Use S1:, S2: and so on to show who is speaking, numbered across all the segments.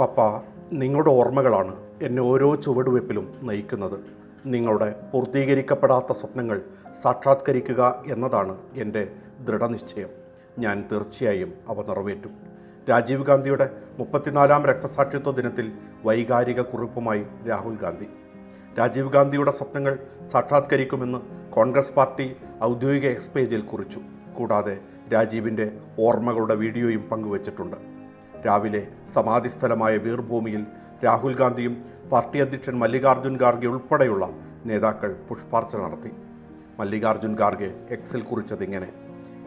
S1: പപ്പ നിങ്ങളുടെ ഓർമ്മകളാണ് എന്നെ ഓരോ ചുവടുവെപ്പിലും നയിക്കുന്നത്. നിങ്ങളുടെ പൂർത്തീകരിക്കപ്പെടാത്ത സ്വപ്നങ്ങൾ സാക്ഷാത്കരിക്കുക എന്നതാണ് എന്റെ ദൃഢനിശ്ചയം. ഞാൻ തീർച്ചയായും അവ നിറവേറ്റും. രാജീവ് ഗാന്ധിയുടെ മുപ്പത്തിനാലാം രക്തസാക്ഷിത്വ ദിനത്തിൽ വൈകാരിക കുറിപ്പുമായി രാഹുൽ ഗാന്ധി. രാജീവ് ഗാന്ധിയുടെ സ്വപ്നങ്ങൾ സാക്ഷാത്കരിക്കുമെന്ന് കോൺഗ്രസ് പാർട്ടി ഔദ്യോഗിക എക്സ് പേജിൽ കുറിച്ചു. കൂടാതെ രാജീവിന്റെ ഓർമ്മകളുടെ വീഡിയോയും പങ്കുവച്ചിട്ടുണ്ട്. രാവിലെ സമാധിസ്ഥലമായ വീർഭൂമിയിൽ രാഹുൽ ഗാന്ധിയും പാർട്ടി അധ്യക്ഷൻ മല്ലികാർജുൻ ഖാർഗെ ഉൾപ്പെടെയുള്ള നേതാക്കൾ പുഷ്പാർച്ചന നടത്തി. മല്ലികാർജുൻ ഖാർഗെ എക്സിൽ കുറിച്ചതിങ്ങനെ.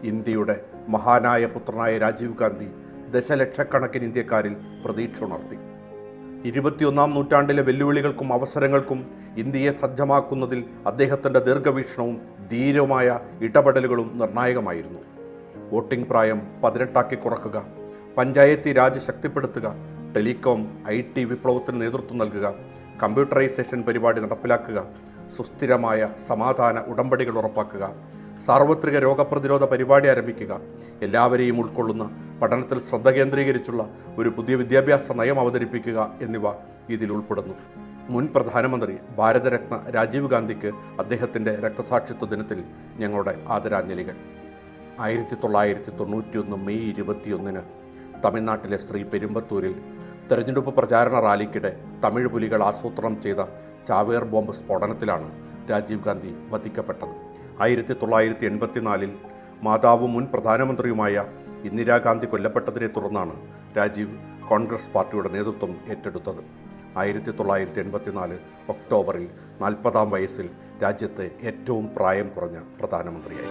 S1: ഇന്ത്യയുടെ മഹാനായ പുത്രനായ രാജീവ് ഗാന്ധി ദശലക്ഷക്കണക്കിന് ഇന്ത്യക്കാരിൽ പ്രതീക്ഷ ഉണർത്തി. ഇരുപത്തിയൊന്നാം നൂറ്റാണ്ടിലെ വെല്ലുവിളികൾക്കും അവസരങ്ങൾക്കും ഇന്ത്യയെ സജ്ജമാക്കുന്നതിൽ അദ്ദേഹത്തിന്റെ ദീർഘവീക്ഷണവും ധീരമായ ഇടപെടലുകളും നിർണായകമായിരുന്നു. വോട്ടിംഗ് പ്രായം പതിനെട്ടാക്കി കുറക്കുക പഞ്ചായത്തി രാജ് ശക്തിപ്പെടുത്തുക ടെലികോം ഐ ടി വിപ്ലവത്തിന് നേതൃത്വം നൽകുക കമ്പ്യൂട്ടറൈസേഷൻ പരിപാടി നടപ്പിലാക്കുക സുസ്ഥിരമായ സമാധാന ഉടമ്പടികൾ ഉറപ്പാക്കുക സാർവത്രിക രോഗപ്രതിരോധ പരിപാടി ആരംഭിക്കുക എല്ലാവരെയും ഉൾക്കൊള്ളുന്ന പഠനത്തിൽ ശ്രദ്ധ കേന്ദ്രീകരിച്ചുള്ള ഒരു പുതിയ വിദ്യാഭ്യാസ നയം അവതരിപ്പിക്കുക എന്നിവ ഇതിൽ ഉൾപ്പെടുന്നു. മുൻ പ്രധാനമന്ത്രി ഭാരതരത്ന രാജീവ് ഗാന്ധിക്ക് അദ്ദേഹത്തിന്റെ രക്തസാക്ഷിത്വ ദിനത്തിൽ ഞങ്ങളുടെ ആദരാഞ്ജലികൾ. ആയിരത്തി തൊള്ളായിരത്തി തൊണ്ണൂറ്റിയൊന്ന് മെയ് ഇരുപത്തിയൊന്നിന് തമിഴ്നാട്ടിലെ ശ്രീ പെരുമ്പത്തൂരിൽ തെരഞ്ഞെടുപ്പ് പ്രചാരണ റാലിക്കിടെ തമിഴ് പുലികൾ ആസൂത്രണം ചെയ്ത ചാവേർ ബോംബ് സ്ഫോടനത്തിലാണ് രാജീവ് ഗാന്ധി വധിക്കപ്പെട്ടത്. ആയിരത്തി തൊള്ളായിരത്തി എൺപത്തിനാലിൽ മാതാവും മുൻ പ്രധാനമന്ത്രിയുമായ ഇന്ദിരാഗാന്ധി കൊല്ലപ്പെട്ടതിനെ തുടർന്നാണ് രാജീവ് കോൺഗ്രസ് പാർട്ടിയുടെ നേതൃത്വം ഏറ്റെടുത്തത്. ആയിരത്തി തൊള്ളായിരത്തി എൺപത്തിനാല് ഒക്ടോബറിൽ നാൽപ്പതാം വയസ്സിൽ രാജ്യത്തെ ഏറ്റവും പ്രായം കുറഞ്ഞ പ്രധാനമന്ത്രിയായി.